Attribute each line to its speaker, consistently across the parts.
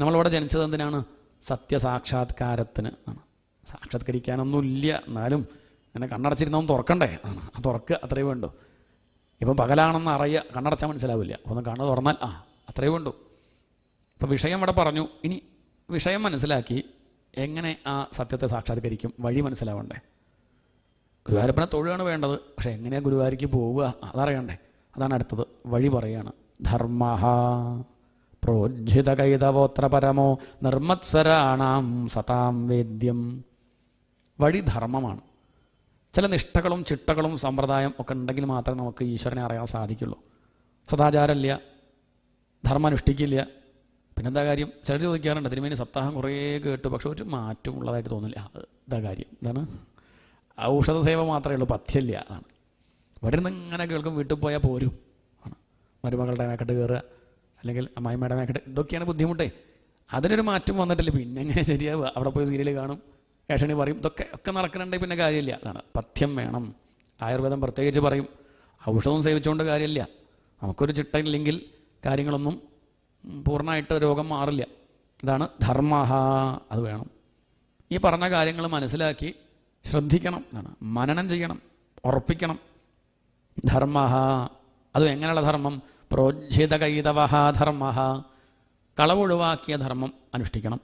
Speaker 1: നമ്മളിവിടെ ജനിച്ചത് എന്തിനാണ്? സത്യസാക്ഷാത്കാരത്തിന് ആണ്. സാക്ഷാത്കരിക്കാനൊന്നുമില്ല. എന്നാലും എന്നെ കണ്ണടച്ചിരുന്നവൻ തുറക്കണ്ടേ ആണ്. ആ തുറക്കുക അത്രയേ വേണ്ടു. ഇപ്പം പകലാണെന്ന് അറിയുക കണ്ണടച്ചാൽ മനസ്സിലാവില്ല. ഒന്ന് കണ്ണ് തുറന്നാൽ ആ അത്രയേ വേണ്ടു. ഇപ്പം വിഷയം ഇവിടെ പറഞ്ഞു. ഇനി വിഷയം മനസ്സിലാക്കി എങ്ങനെ ആ സത്യത്തെ സാക്ഷാത്കരിക്കും? വഴി മനസ്സിലാവണ്ടേ? ഗുരുവായൂരപ്പനെ തൊഴുകയാണ് വേണ്ടത്. പക്ഷെ എങ്ങനെയാണ് ഗുരുവായൂരിക്ക് പോവുക? അതറിയണ്ടേ? അതാണ് അടുത്തത്. വഴി പറയാണ്. ധർമ്മ പ്രോജ്ജിത പരമോ നിർമ്മത്സരാണാം സതാം വേദ്യം. വഴി ധർമ്മമാണ് ചില നിഷ്ഠകളും ചിട്ടകളും സമ്പ്രദായം ഒക്കെ ഉണ്ടെങ്കിൽ മാത്രമേ നമുക്ക് ഈശ്വരനെ അറിയാൻ സാധിക്കുള്ളൂ. സദാചാരമില്ല. ധർമ്മം അനുഷ്ഠിക്കില്ല. പിന്നെന്താ കാര്യം? ചിലർ ചോദിക്കാറുണ്ട് തിരുമേനി സപ്താഹം കുറേ കേട്ടു പക്ഷെ ഒരു മാറ്റം ഉള്ളതായിട്ട് തോന്നില്ല ഇതാ കാര്യം. എന്താണ് ഔഷധ സേവ മാത്രമേ ഉള്ളൂ പഥ്യമില്ല. അതാണ്. ഇവിടെ നിന്ന് ഇങ്ങനെ കേൾക്കും വീട്ടിൽ പോയാൽ പോരും. ആണ്. മരുമകളുടെ മേക്കട്ട് കയറുക അല്ലെങ്കിൽ അമ്മായി മേഡം ആക്കട്ടെ ഇതൊക്കെയാണ് ബുദ്ധിമുട്ടേ. അതിനൊരു മാറ്റം വന്നിട്ടില്ല. പിന്നെ എങ്ങനെ ശരിയാവുക? അവിടെ പോയി സീരിയൽ കാണും. ഏഷണി പറയും ഇതൊക്കെ ഒക്കെ നടക്കണുണ്ടെങ്കിൽ പിന്നെ കാര്യമില്ല. അതാണ് പഥ്യം വേണം. ആയുർവേദം പ്രത്യേകിച്ച് പറയും ഔഷധവും സേവിച്ചുകൊണ്ട് കാര്യമില്ല. നമുക്കൊരു ചിട്ടയില്ലെങ്കിൽ കാര്യങ്ങളൊന്നും പൂർണമായിട്ട് രോഗം മാറില്ല. ഇതാണ് ധർമ്മ അത് വേണം. ഈ പറഞ്ഞ കാര്യങ്ങൾ മനസ്സിലാക്കി ശ്രദ്ധിക്കണം. എന്നാണ് മനനം ചെയ്യണം. ഉറപ്പിക്കണം. ധർമ്മ അതും എങ്ങനെയുള്ള ധർമ്മം? പ്രോജ്ജിത കൈതവ ധർമ്മ കളവൊഴിവാക്കിയ ധർമ്മം അനുഷ്ഠിക്കണം.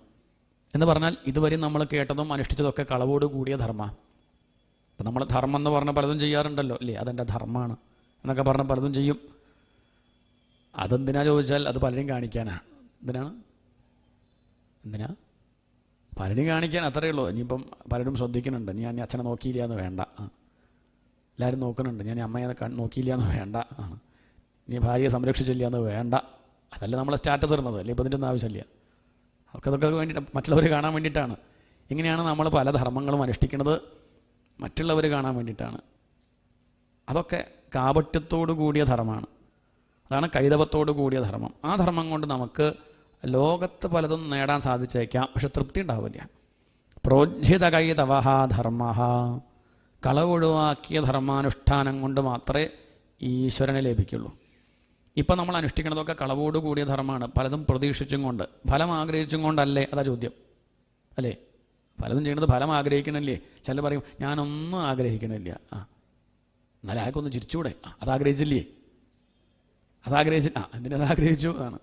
Speaker 1: എന്ന് പറഞ്ഞാൽ ഇതുവരെ നമ്മൾ കേട്ടതും അനുഷ്ഠിച്ചതൊക്കെ കളവോട് കൂടിയ ധർമ്മ. അപ്പം നമ്മൾ ധർമ്മം എന്ന് പറഞ്ഞ പലതും ചെയ്യാറുണ്ടല്ലോ അല്ലേ? അതെന്റെ ധർമ്മമാണ് എന്നൊക്കെ പറഞ്ഞ പലതും ചെയ്യും. അതെന്തിനാ ചോദിച്ചാൽ അത് പലരും കാണിക്കാനാണ് എന്തിനാണ്? എന്തിനാ? പലരും കാണിക്കാൻ അത്രയേ ഉള്ളൂ. ഇനിയിപ്പം പലരും ശ്രദ്ധിക്കുന്നുണ്ട്. ഞാൻ അച്ഛനെ നോക്കിയില്ല എന്ന് വേണ്ട. എല്ലാവരും നോക്കുന്നുണ്ട്. ഞാൻ അമ്മയെ നോക്കിയില്ല എന്ന് വേണ്ട. ആണ് ഇനി ഭാര്യയെ സംരക്ഷിച്ചില്ല എന്ന് വേണ്ട. അതല്ല നമ്മളെ സ്റ്റാറ്റസ് ഇടുന്നത്. അല്ലേ? ഇപ്പം ഇതിന്റെ ഒന്നും ആവശ്യമില്ല. അതൊക്കെ അതൊക്കെ വേണ്ടിയിട്ട് മറ്റുള്ളവർ കാണാൻ വേണ്ടിയിട്ടാണ്. ഇങ്ങനെയാണ് നമ്മൾ പല ധർമ്മങ്ങളും അനുഷ്ഠിക്കുന്നത്. മറ്റുള്ളവർ കാണാൻ വേണ്ടിയിട്ടാണ്. അതൊക്കെ കാപട്യത്തോടു കൂടിയ ധർമ്മമാണ്. അതാണ് കൈതവത്തോടു കൂടിയ ധർമ്മം. ആ ധർമ്മം കൊണ്ട് നമുക്ക് ലോകത്ത് പലതും നേടാൻ സാധിച്ചേക്കാം. പക്ഷെ തൃപ്തി ഉണ്ടാവില്ല. പ്രോജ്ജിത കൈതവഹ ധർമ്മ കളവൊഴിവാക്കിയ ധർമാനുഷ്ഠാനം കൊണ്ട് മാത്രമേ ഈശ്വരനെ ലഭിക്കുള്ളൂ. ഇപ്പം നമ്മൾ അനുഷ്ഠിക്കുന്നതൊക്കെ കളവോട് കൂടിയ ധർമ്മമാണ്. പലതും പ്രതീക്ഷിച്ചും കൊണ്ട് ഫലം ആഗ്രഹിച്ചും കൊണ്ടല്ലേ അതാ ചോദ്യം. അല്ലേ? പലതും ചെയ്യുന്നത് ഫലം ആഗ്രഹിക്കണല്ലേ? ചില പറയും ഞാനൊന്നും ആഗ്രഹിക്കണില്ല. ആ. എന്നാലും അയാൾക്കൊന്ന് ചിരിച്ചൂടെ? ആ അതാഗ്രഹിച്ചില്ലേ അതാഗ്രഹിച്ചില്ല ആ എന്തിനത് ആഗ്രഹിച്ചു? അതാണ്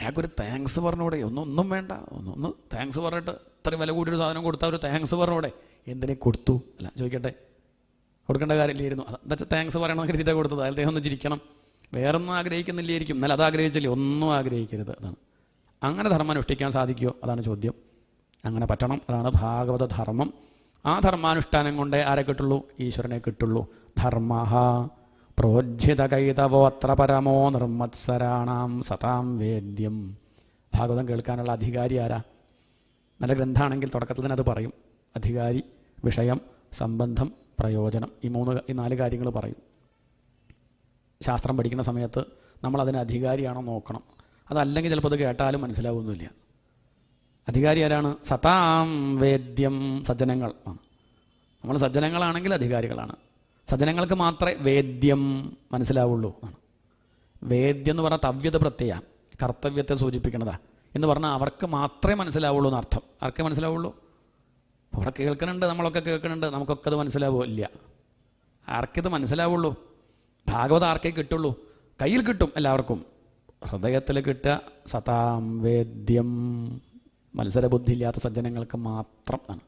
Speaker 1: അയാൾക്കൊരു താങ്ക്സ് പറഞ്ഞൂടെ? ഒന്നും ഒന്നും വേണ്ട. ഒന്ന് ഒന്ന് താങ്ക്സ് പറഞ്ഞിട്ട് ഇത്രയും വില കൂടിയൊരു സാധനം കൊടുത്താൽ ഒരു താങ്ക്സ് പറഞ്ഞൂടെ? എന്തിനെ കൊടുത്തു? അല്ല ചോദിക്കട്ടെ. കൊടുക്കേണ്ട കാര്യമില്ലായിരുന്നു. വെച്ചാൽ താങ്ക്സ് പറയണമെന്ന് കരുതിയിട്ടാണ് കൊടുത്തത്. അദ്ദേഹം ഒന്ന് ചിരിക്കണം. വേറൊന്നും ആഗ്രഹിക്കുന്നില്ലായിരിക്കും. എന്നാൽ അത് ആഗ്രഹിച്ചില്ലേ? ഒന്നും ആഗ്രഹിക്കരുത്. അതാണ്. അങ്ങനെ ധർമ്മം അനുഷ്ഠിക്കാൻ സാധിക്കുമോ? അതാണ് ചോദ്യം. അങ്ങനെ പറ്റണം. അതാണ് ഭാഗവത ധർമ്മം. ആ ധർമാനുഷ്ഠാനം കൊണ്ടേ ആരെ കിട്ടുള്ളൂ? ഈശ്വരനെ കിട്ടുള്ളൂ. ധർമ്മ പ്രോജ്ജിത കൈതവോത്ര പരമോ നിർമ്മത്സരാണാം സതാം വേദ്യം. ഭാഗവതം കേൾക്കാനുള്ള അധികാരി ആരാ? നല്ല ഗ്രന്ഥാണെങ്കിൽ തുടക്കത്തിൽ തന്നെ അത് പറയും. അധികാരി വിഷയം സംബന്ധം പ്രയോജനം ഈ മൂന്ന് ഈ നാല് കാര്യങ്ങൾ പറയും. ശാസ്ത്രം പഠിക്കുന്ന സമയത്ത് നമ്മൾ അതിന് അധികാരിയാണോ നോക്കണം. അതല്ലെങ്കിൽ ചിലപ്പോൾ അത് കേട്ടാലും മനസ്സിലാവുന്നില്ല. അധികാരി ആരാണ്? സതാം വേദ്യം സജ്ജനങ്ങൾ. ആണ്. നമ്മൾ സജ്ജനങ്ങളാണെങ്കിൽ അധികാരികളാണ്. സജ്ജനങ്ങൾക്ക് മാത്രമേ വേദ്യം മനസ്സിലാവുള്ളൂ. ആണ്. വേദ്യം എന്ന് പറഞ്ഞാൽ തവ്യത പ്രത്യയ കർത്തവ്യത്തെ സൂചിപ്പിക്കുന്നതാ. എന്ന് പറഞ്ഞാൽ അവർക്ക് മാത്രമേ മനസ്സിലാവുള്ളൂ എന്നർത്ഥം ആർക്കേ മനസ്സിലാവുള്ളൂ? അവിടെ കേൾക്കുന്നുണ്ട് നമ്മളൊക്കെ കേൾക്കുന്നുണ്ട് നമുക്കൊക്കെ അത് മനസ്സിലാവുമോ ഇല്ല ആർക്കിത് മനസ്സിലാവുള്ളൂ? ഭാഗവതം ആർക്കേ കിട്ടുള്ളൂ. കയ്യിൽ കിട്ടും എല്ലാവർക്കും. ഹൃദയത്തിൽ കിട്ടുക സതാം വേദ്യം. മത്സരബുദ്ധി ഇല്ലാത്ത സജ്ജനങ്ങൾക്ക് മാത്രം ആണ്.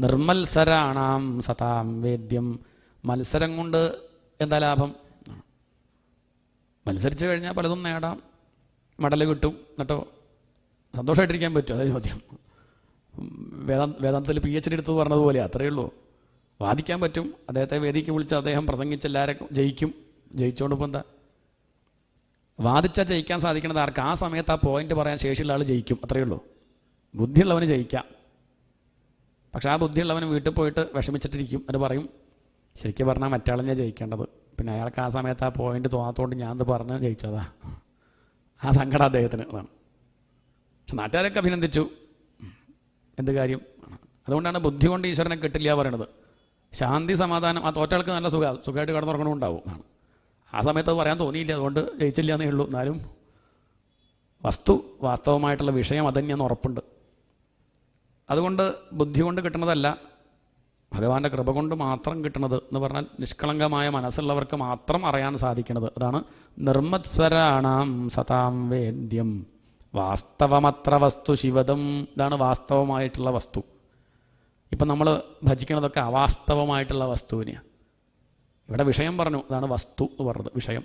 Speaker 1: നിർമ്മത്സരാണാം സതാം വേദ്യം. മത്സരം കൊണ്ട് എന്താ ലാഭം? മത്സരിച്ച് കഴിഞ്ഞാൽ പലതും നേടാം. മെഡൽ കിട്ടും എന്നിട്ടോ? സന്തോഷമായിട്ടിരിക്കാൻ പറ്റും അതേ ചോദ്യം. വേദാ വേദാന്തത്തിൽ പി എച്ച് ഡി എടുത്തു പറഞ്ഞതുപോലെ അത്രയേ ഉള്ളൂ. വാദിക്കാൻ പറ്റും. അദ്ദേഹത്തെ വേദിക്ക് വിളിച്ച് അദ്ദേഹം പ്രസംഗിച്ച് എല്ലാവരും ജയിക്കും. ജയിച്ചോണ്ടിപ്പോൾ എന്താ? വാദിച്ചാൽ ജയിക്കാൻ സാധിക്കുന്നത് ആർക്ക്? ആ സമയത്ത് ആ പോയിന്റ് പറയാൻ ശേഷിയുള്ള ആൾ ജയിക്കും. അത്രയേ ഉള്ളൂ. ബുദ്ധിയുള്ളവന് ജയിക്കാം. പക്ഷെ ആ ബുദ്ധിയുള്ളവന് വീട്ടിൽ പോയിട്ട് വിഷമിച്ചിട്ടിരിക്കും. അത് പറയും ശരിക്കും പറഞ്ഞാൽ മറ്റാളെന്നെ ജയിക്കേണ്ടത്. പിന്നെ അയാൾക്ക് ആ സമയത്ത് ആ പോയിന്റ് തോന്നാത്തോണ്ട് ഞാൻ അത് പറഞ്ഞ് ജയിച്ചതാ. ആ സങ്കടം അദ്ദേഹത്തിന്. അതാണ്. പക്ഷെ നാട്ടുകാരൊക്കെ അഭിനന്ദിച്ചു. എന്ത് കാര്യം? അതുകൊണ്ടാണ് ബുദ്ധി കൊണ്ട് ഈശ്വരനെ കിട്ടില്ല പറയണത് ശാന്തി സമാധാനം ആ തോറ്റകൾക്ക് നല്ല സുഖ സുഖമായിട്ട് കിടന്നുറങ്ങണമുണ്ടാവും. ആണ്. ആ സമയത്ത് അത് പറയാൻ തോന്നിയില്ല അതുകൊണ്ട് ജയിച്ചില്ല എന്നേ ഉള്ളൂ. എന്നാലും വസ്തു വാസ്തവമായിട്ടുള്ള വിഷയം അതന്നെയെന്ന് ഉറപ്പുണ്ട്. അതുകൊണ്ട് ബുദ്ധി കൊണ്ട് കിട്ടുന്നതല്ല ഭഗവാന്റെ കൃപ കൊണ്ട് മാത്രം കിട്ടുന്നത് എന്ന് പറഞ്ഞാൽ നിഷ്കളങ്കമായ മനസ്സുള്ളവർക്ക് മാത്രം അറിയാൻ സാധിക്കുന്നത്. അതാണ് നിർമ്മത്സരാണാം സതാം വേദ്യം. വാസ്തവമത്ര വസ്തു ശിവതം ഇതാണ് വാസ്തവമായിട്ടുള്ള വസ്തു. ഇപ്പം നമ്മൾ ഭജിക്കണതൊക്കെ അവാസ്തവമായിട്ടുള്ള വസ്തുവിനെയാണ് ഇവിടെ വിഷയം പറഞ്ഞു അതാണ് വസ്തു എന്ന് പറഞ്ഞത് വിഷയം.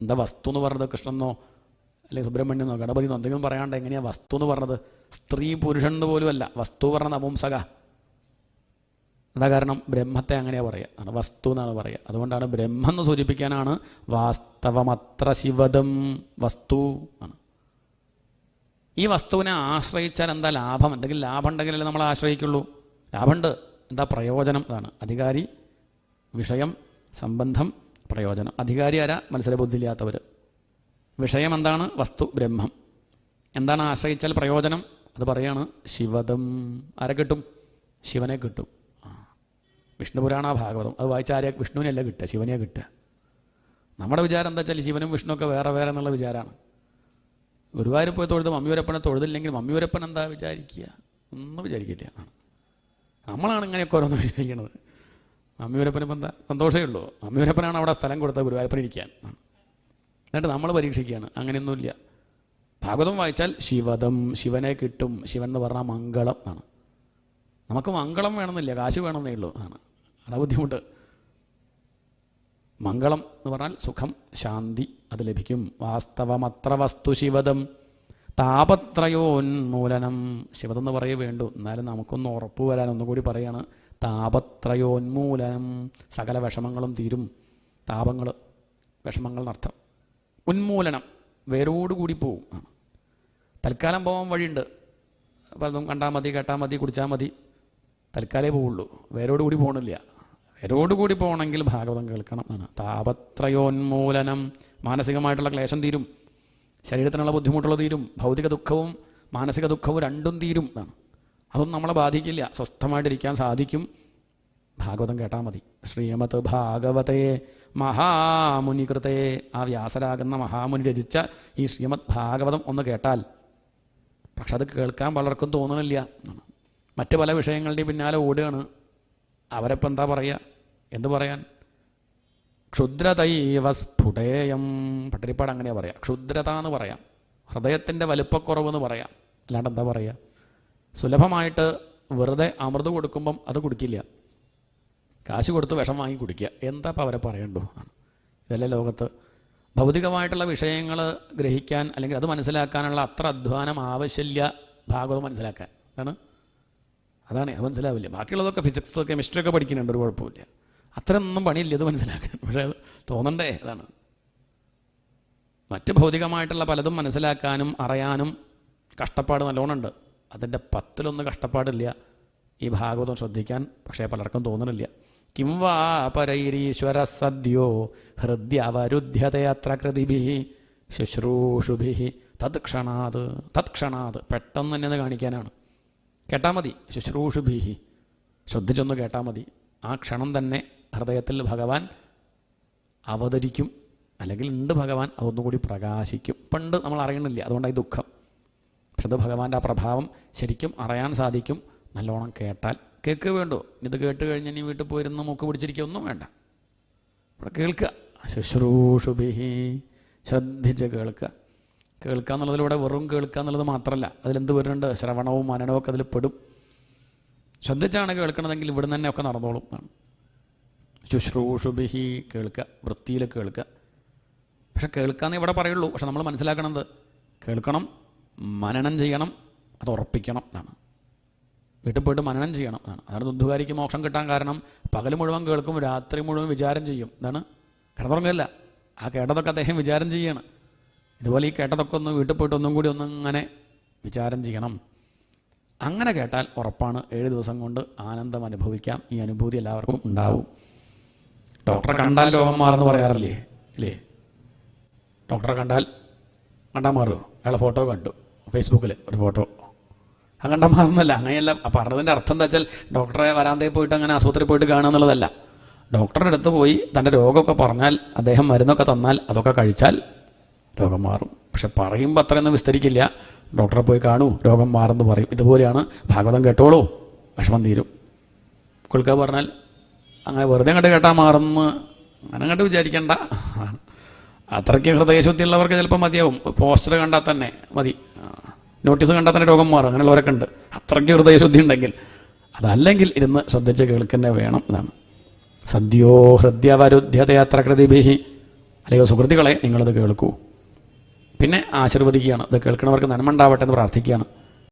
Speaker 1: എന്താ വസ്തു എന്ന് പറഞ്ഞത്? കൃഷ്ണനോ അല്ലെങ്കിൽ സുബ്രഹ്മണ്യനോ ഗണപതിനോ എന്തെങ്കിലും പറയാണ്ട് എങ്ങനെയാണ് വസ്തു എന്ന് പറഞ്ഞത്? സ്ത്രീ പുരുഷൻ പോലുമല്ല വസ്തു പറഞ്ഞ നപുംസക. അതാ കാരണം? ബ്രഹ്മത്തെ അങ്ങനെയാണ് പറയുക. ആണ് വസ്തു എന്നാണ് പറയുക. അതുകൊണ്ടാണ് ബ്രഹ്മം എന്ന് സൂചിപ്പിക്കാനാണ് വാസ്തവമത്ര ശിവദം വസ്തു ആണ് ഈ വസ്തുവിനെ ആശ്രയിച്ചാൽ എന്താ ലാഭം? എന്തെങ്കിലും ലാഭം ഉണ്ടെങ്കിലല്ലേ നമ്മൾ ആശ്രയിക്കുള്ളൂ. ലാഭമുണ്ട്. എന്താ പ്രയോജനം? അതാണ് അധികാരി വിഷയം സംബന്ധം പ്രയോജനം. അധികാരി ആരാ? മത്സരബുദ്ധിയില്ലാത്തവർ വിഷയം എന്താണ്? വസ്തു ബ്രഹ്മം. എന്താണ് ആശ്രയിച്ചാൽ പ്രയോജനം? അത് പറയാണ് ശിവതം ആരെ കിട്ടും? ശിവനെ കിട്ടും. ആ. വിഷ്ണുപുരാണ ഭാഗവതം. അത് വായിച്ച ആരെയാ വിഷ്ണുവിനെയല്ല കിട്ടുക ശിവനെയാണ് കിട്ടുക. നമ്മുടെ വിചാരം എന്താ വെച്ചാൽ ശിവനും വിഷ്ണുവൊക്കെ വേറെ വേറെ എന്നുള്ള വിചാരമാണ് ഗുരുവായൂർ പോയി തൊഴുത് മമ്മിയൂരപ്പനെ തൊഴുതില്ലെങ്കിൽ മമ്മിയൂരപ്പൻ എന്താ വിചാരിക്കുക? ഒന്നും വിചാരിക്കില്ല നമ്മളാണ് ഇങ്ങനെയൊക്കെ ഓരോന്ന് വിചാരിക്കുന്നത് മമ്മിയൂരപ്പന് ഇപ്പം എന്താ? സന്തോഷമേ ഉള്ളൂ. മമ്മിയൂരപ്പനാണ് അവിടെ സ്ഥലം കൊടുത്തത് ഗുരുവായൂരപ്പൻ ഇരിക്കാൻ. എന്നിട്ട് നമ്മൾ പരീക്ഷിക്കുകയാണ്. അങ്ങനെയൊന്നുമില്ല. ഭാഗവതം വായിച്ചാൽ ശിവദം ശിവനെ കിട്ടും ശിവൻ എന്ന് പറഞ്ഞാൽ മംഗളം ആണ്. നമുക്ക് മംഗളം വേണമെന്നില്ല. കാശ് വേണമെന്നേ ഉള്ളൂ. ആണ്. അവിടെ ബുദ്ധിമുട്ട്. മംഗളം എന്ന് പറഞ്ഞാൽ സുഖം ശാന്തി അത് ലഭിക്കും. വാസ്തവമത്ര വസ്തു ശിവതം താപത്രയോന്മൂലനം. ശിവതം എന്ന് പറയേ വേണ്ടു. എന്നാലും നമുക്കൊന്ന് ഉറപ്പ് വരാൻ ഒന്നുകൂടി പറയാണ്. താപത്രയോന്മൂലനം. സകല വിഷമങ്ങളും തീരും. താപങ്ങൾ വിഷമങ്ങൾ എന്നർത്ഥം ഉന്മൂലനം വേരോടുകൂടി പോവും. തൽക്കാലം പോകാൻ വഴിയുണ്ട്. പലതും കണ്ടാൽ മതി കേട്ടാൽ മതി കുടിച്ചാൽ മതി. തൽക്കാലേ പോവുള്ളൂ. വേരോടുകൂടി പോകണില്ല വേരോടുകൂടി പോകണമെങ്കിൽ ഭാഗവതം കേൾക്കണം എന്നാണ്. താപത്രയോന്മൂലനം മാനസികമായിട്ടുള്ള ക്ലേശം തീരും. ശരീരത്തിനുള്ള ബുദ്ധിമുട്ടുള്ള തീരും. ഭൗതിക ദുഃഖവും മാനസിക ദുഃഖവും രണ്ടും തീരും എന്നാണ്. അതൊന്നും നമ്മളെ ബാധിക്കില്ല. സ്വസ്ഥമായിട്ടിരിക്കാൻ സാധിക്കും. ഭാഗവതം കേട്ടാൽ മതി. ശ്രീമത് ഭാഗവതേ മഹാമുനികൃതേ. ആ വ്യാസരാകുന്ന മഹാമുനി രചിച്ച ഈ ശ്രീമദ് ഭാഗവതം ഒന്ന് കേട്ടാൽ പക്ഷെ അത് കേൾക്കാൻ പലർക്കും തോന്നണില്ല മറ്റ് പല വിഷയങ്ങളുടെയും പിന്നാലെ ഓടുകയാണ്. അവരപ്പം എന്താ പറയുക എന്ത് പറയാൻ? ക്ഷുദ്രതൈവ സ്ഫുടേയം. പട്ടിരിപ്പാട് അങ്ങനെയാ പറയാം. ക്ഷുദ്രത എന്ന് പറയാം. ഹൃദയത്തിന്റെ വലുപ്പക്കുറവ് എന്ന് പറയാം. അല്ലാണ്ട് എന്താ പറയുക സുലഭമായിട്ട് വെറുതെ അമൃത് കൊടുക്കുമ്പം അത് കുടിക്കില്ല. കാശ് കൊടുത്ത് വിഷം വാങ്ങി കുടിക്കുക. എന്താ ഇപ്പം അവരെ പറയണ്ടോ ആണ് ഇതല്ലേ ലോകത്ത്. ഭൗതികമായിട്ടുള്ള വിഷയങ്ങൾ ഗ്രഹിക്കാൻ അല്ലെങ്കിൽ അത് മനസ്സിലാക്കാനുള്ള അത്ര അധ്വാനം ആവശ്യമില്ല ഭാഗവതം മനസ്സിലാക്കാൻ. അതാണ് അതാണ് അത് മനസ്സിലാവില്ല. ബാക്കിയുള്ളതൊക്കെ ഫിസിക്സ് കെമിസ്ട്രി ഒക്കെ പഠിക്കുന്നുണ്ട് ഒരു കുഴപ്പമില്ല അത്രയൊന്നും പണിയില്ല ഇത് മനസ്സിലാക്കാൻ. പക്ഷേ തോന്നണ്ടേ? അതാണ്. മറ്റ് ഭൗതികമായിട്ടുള്ള പലതും മനസ്സിലാക്കാനും അറിയാനും കഷ്ടപ്പാട് നല്ലോണമുണ്ട്. അതിന്റെ പത്തിലൊന്ന് കഷ്ടപ്പാടില്ല. ഈ ഭാഗവതം ശ്രദ്ധിക്കാൻ പക്ഷേ പലർക്കും തോന്നണില്ല. കിം വാ പരൈരീശ്വര സദ്യോ ഹൃദ്യവരുദ്ധ്യതയത്ര കൃതിഭി ശുശ്രൂഷുഭി തത്ക്ഷണാത് തത്ക്ഷണാത് പെട്ടെന്ന് തന്നെ അത് കാണിക്കാനാണ്. കേട്ടാൽ മതി. ശുശ്രൂഷുഭീഹി. ശ്രദ്ധിച്ചൊന്ന് കേട്ടാൽ മതി. ആ ക്ഷണം തന്നെ ഹൃദയത്തിൽ ഭഗവാൻ അവതരിക്കും. അല്ലെങ്കിൽ ഉണ്ട് ഭഗവാൻ അതൊന്നുകൂടി പ്രകാശിക്കും. പണ്ട് നമ്മൾ അറിയണില്ല അതുകൊണ്ടായി ദുഃഖം. പക്ഷെ അത് ഭഗവാന്റെ ആ പ്രഭാവം ശരിക്കും അറിയാൻ സാധിക്കും. നല്ലോണം കേട്ടാൽ കേൾക്കുക വേണ്ടോ. ഇത് കേട്ട് കഴിഞ്ഞ് ഇനി വീട്ടിൽ പോയിരുന്ന് മൂക്ക് പിടിച്ചിരിക്കൊന്നും വേണ്ട. ഇവിടെ കേൾക്കുക. ശുശ്രൂഷുഭിഹി. ശ്രദ്ധിച്ച് കേൾക്കുക. കേൾക്കുക എന്നുള്ളതിലൂടെ വെറും കേൾക്കുക എന്നുള്ളത് മാത്രമല്ല അതിലെന്ത് വരുന്നുണ്ട്? ശ്രവണവും മനനവും ഒക്കെ അതിൽ പെടും. ശ്രദ്ധിച്ചാണ് കേൾക്കണതെങ്കിൽ ഇവിടെ തന്നെ ഒക്കെ നടന്നോളും എന്നാണ്. ശുശ്രൂഷുഭിഹി കേൾക്കുക വൃത്തിയിൽ കേൾക്കുക. പക്ഷെ കേൾക്കാന്നേ ഇവിടെ പറയുള്ളൂ. പക്ഷെ നമ്മൾ മനസ്സിലാക്കണത് കേൾക്കണം മനനം ചെയ്യണം അത് ഉറപ്പിക്കണം എന്നാണ്. വീട്ടിൽ പോയിട്ട് മനനം ചെയ്യണം എന്നാണ്. അതാണ് ദുദ്ധുകാരിക്ക് മോക്ഷം കിട്ടാൻ കാരണം പകൽ മുഴുവൻ കേൾക്കും രാത്രി മുഴുവൻ വിചാരം ചെയ്യും. എന്താണ് കിടന്നുറങ്ങില്ല ആ കേട്ടതൊക്കെ അദ്ദേഹം വിചാരം ചെയ്യണം. ഇതുപോലെ ഈ കേട്ടതൊക്കെ ഒന്ന് വീട്ടിൽ പോയിട്ട് ഒന്നും കൂടി ഒന്ന് ഇങ്ങനെ വിചാരം ചെയ്യണം. അങ്ങനെ കേട്ടാൽ ഉറപ്പാണ് ഏഴ് ദിവസം കൊണ്ട് ആനന്ദം അനുഭവിക്കാം. ഈ അനുഭൂതി എല്ലാവർക്കും ഉണ്ടാവും. ഡോക്ടറെ കണ്ടാൽ രോഗം മാറുമെന്ന് പറയാറില്ലേ? ഇല്ലേ? ഡോക്ടറെ കണ്ടാൽ കണ്ടാൽ മാറുമോ? അയാളെ ഫോട്ടോ കണ്ടു. ഫേസ്ബുക്കിൽ ഒരു ഫോട്ടോ. ആ കണ്ടാൽ മാറുന്നല്ല അങ്ങനെയല്ല. പറഞ്ഞതിന്റെ അർത്ഥം എന്താ വെച്ചാൽ ഡോക്ടറെ വരാന്തയിൽ പോയിട്ട് അങ്ങനെ ആശുപത്രിയിൽ പോയിട്ട് കാണുക എന്നുള്ളതല്ല. ഡോക്ടറുടെ അടുത്ത് പോയി തന്റെ രോഗമൊക്കെ പറഞ്ഞാൽ അദ്ദേഹം മരുന്നൊക്കെ തന്നാൽ അതൊക്കെ കഴിച്ചാൽ രോഗം മാറും. പക്ഷെ പറയുമ്പോൾ അത്രയൊന്നും വിസ്തരിക്കില്ല. ഡോക്ടറെ പോയി കാണൂ രോഗം മാറുന്നു പറയും. ഇതുപോലെയാണ് ഭാഗവതം കേട്ടോളൂ വിഷമം തീരും. കുളിക്ക പറഞ്ഞാൽ അങ്ങനെ വെറുതെ കണ്ട് കേട്ടാൽ മാറുന്നു അങ്ങനെ കണ്ട് വിചാരിക്കണ്ട. അത്രയ്ക്ക് ഹൃദയശുദ്ധിയുള്ളവർക്ക് ചിലപ്പോൾ മതിയാവും. പോസ്റ്റർ കണ്ടാൽ തന്നെ മതി. നോട്ടീസ് കണ്ടാൽ തന്നെ രോഗം മാറും. അങ്ങനെയുള്ളവരൊക്കെ ഉണ്ട്. അത്രയ്ക്ക് ഹൃദയശുദ്ധി ഉണ്ടെങ്കിൽ അതല്ലെങ്കിൽ ഇരുന്ന് ശ്രദ്ധിച്ച് കേൾക്കുന്നേ വേണം എന്നാണ്. സദ്യോ ഹൃദ്യവരുദ്ധ്യതയാത്ര കൃതിഭി അല്ലയോ സുഹൃത്തുക്കളെ നിങ്ങളത് കേൾക്കൂ. പിന്നെ ആശീർവദിക്കുകയാണ്. ഇത് കേൾക്കുന്നവർക്ക് നന്മ ഉണ്ടാവട്ടെ എന്ന് പ്രാർത്ഥിക്കുകയാണ്.